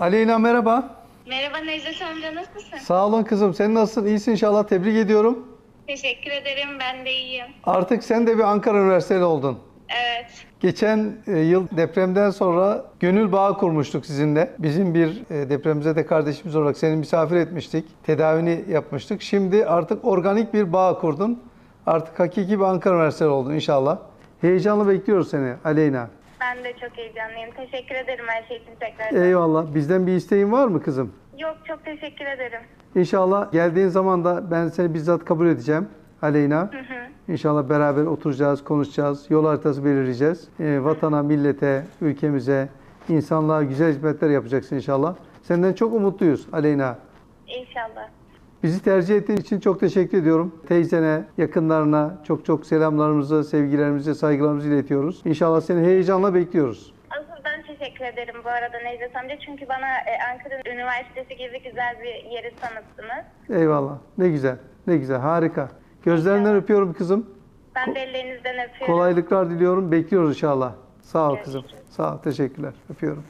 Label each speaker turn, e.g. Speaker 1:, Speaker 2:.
Speaker 1: Aleyna merhaba.
Speaker 2: Merhaba Necdet amca nasılsın?
Speaker 1: Sağ olun kızım. Sen nasılsın? İyisin inşallah. Tebrik ediyorum.
Speaker 2: Teşekkür ederim ben de iyiyim.
Speaker 1: Artık sen de bir Ankara Üniversiteli oldun.
Speaker 2: Evet.
Speaker 1: Geçen e, yıl depremden sonra gönül bağı kurmuştuk sizinle. Bizim bir e, depremize de kardeşimiz olarak seni misafir etmiştik. Tedavini yapmıştık. Şimdi artık organik bir bağ kurdun. Artık hakiki bir Ankara Üniversiteli oldun inşallah. Heyecanlı bekliyoruz seni Aleyna.
Speaker 2: Ben de çok heyecanlıyım. Teşekkür ederim her şey için tekrar.
Speaker 1: Eyvallah. Bizden bir isteğin var mı kızım?
Speaker 2: Yok çok teşekkür ederim.
Speaker 1: İnşallah geldiğin zaman da ben seni bizzat kabul edeceğim Aleyna.
Speaker 2: Hı hı.
Speaker 1: İnşallah beraber oturacağız, konuşacağız, yol haritası belirleyeceğiz. Ee, vatana, millete, ülkemize, insanlığa güzel hizmetler yapacaksın inşallah. Senden çok umutluyuz Aleyna.
Speaker 2: İnşallah.
Speaker 1: Bizi tercih ettiğin için çok teşekkür ediyorum. Teyzene, yakınlarına çok çok selamlarımızı, sevgilerimizi, saygılarımızı iletiyoruz. İnşallah seni heyecanla bekliyoruz.
Speaker 2: Asıl ben teşekkür ederim bu arada Necdet amca. Çünkü bana e, Ankara Üniversitesi gibi güzel bir yeri tanıttınız.
Speaker 1: Eyvallah. Ne güzel, ne güzel, harika. Gözlerinden öpüyorum kızım.
Speaker 2: Ben de ellerinizden öpüyorum.
Speaker 1: Kolaylıklar diliyorum. Bekliyoruz inşallah. Sağ ol kızım.
Speaker 2: Görüşürüz.
Speaker 1: Sağ ol. Teşekkürler. Öpüyorum.